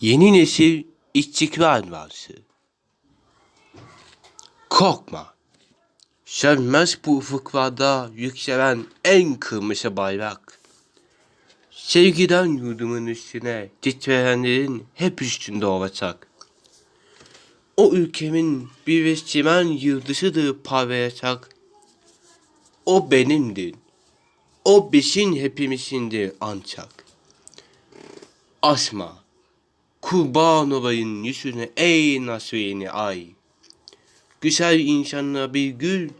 Yeni nesil istikrar varsı. Korkma. Sönmez bu ufuklarda yükselen en kırmızı bayrak. Sevgiden yurdumun üstüne titreyenlerin hep üstünde olacak. O ülkemin bir vesimen yıldızıdır parlayacak. O benimdir. O bizim hepimizindir ancak. Asma. Kurban olayın yüzüne ey nasrini ay. Güzel insanla bir gül,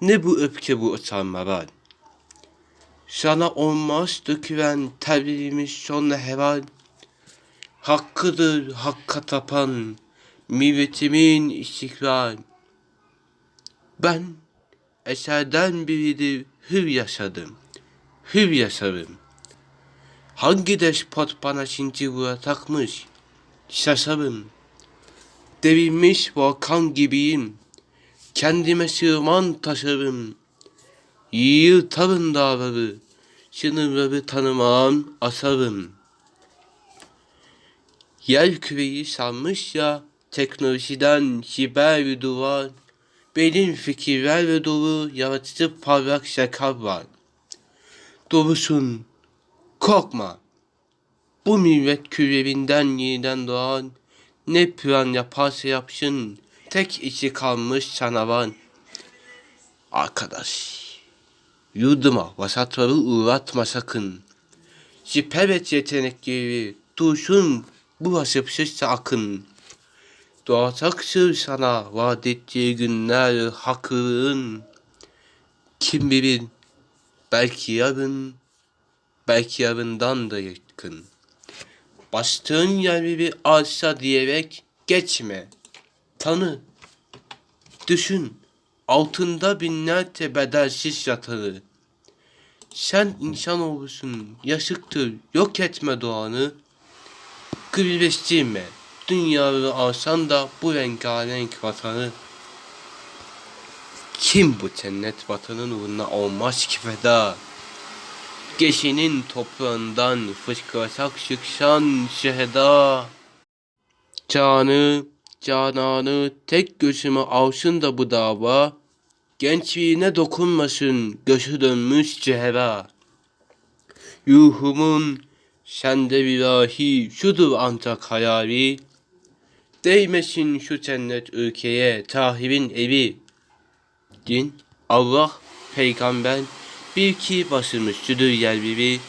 ne bu öfke bu utanmalar. Sana olmaz dökülen terbiyemiş sonra heval. Hakkıdır hakka tapan, milletimin istikrar. Ben eserden biridir hür yaşadım, hür yaşarım. Hangi despot bana vura takmış? Şaşarım. Devinmiş volkan gibiyim. Kendime sığman taşırım. Yırtarım dağları. Sınırları tanımam asarım. Yer küreyi sarmış ya teknolojiden siber bir duvar. Benim fikirler ve dolu yaratıcı parlak şakar var. Doğrusun Korkma. Bu millet kürevinden yeniden doğan ne plan yaparsa yapsın tek içi kalmış canavar. Arkadaş. Yurduma vasatları uğratma sakın. Sipevet yetenekleri dursun bu vasıfsızsa akın. Doğacaksın sana vaat ettiği günler hakkın. Kim bilir belki yarın belki yarından da yakın. Bastığın yer bir arsa diyerek geçme. Tanı. Düşün. Altında binlerce bedelsiz yatarı. Sen insan olursun. Yaşıktır. Yok etme doğanı. Gülleştirme. Dünyaları alsan da bu rengarenk vatanı. Kim bu cennet vatanın uğruna olmaz ki feda? Geçinin toprağından fışkırsak şıkşan şeheda. Canı, cananı tek gözüme alsın da bu dava. Gençliğine dokunmasın gözü dönmüş cehera. Yuhumun sende birahi şudur ancak hayali. Değmesin şu cennet ülkeye tahibin evi. Din, Allah, peygamber, bir ki basılmıştır yer biri.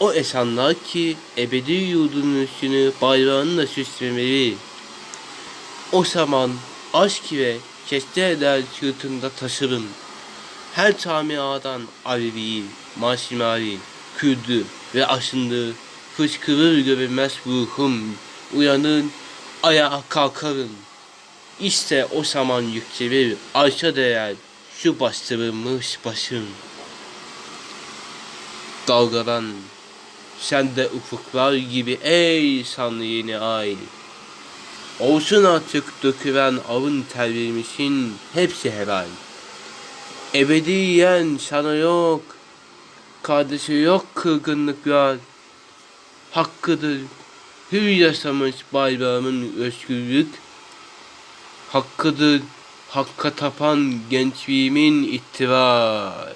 O esanlar ki ebedi yurdunun üstünü bayrağınla süslemeli. O zaman aşk ile keste eder sırtında taşırım. Her tamiadan Alevi'yi, Masimari, Kürdü ve aşındı. Fışkırır görünmez ruhum. Uyanır, ayağa kalkarım. İşte o zaman yükselir, arşa değer şu bastırılmış başım dalgalan. Sen de ufuklar gibi ey sanlı yeni ay. Olsun artık dökülen avın terlemişin hepsi helal. Ebediyen sana yok. Kardeşi yok kırgınlıklar. Hakkıdır. Hür yaşamış bayrağımın özgürlük. Hakkıdır. Hakka tapan gençliğimin ittirar.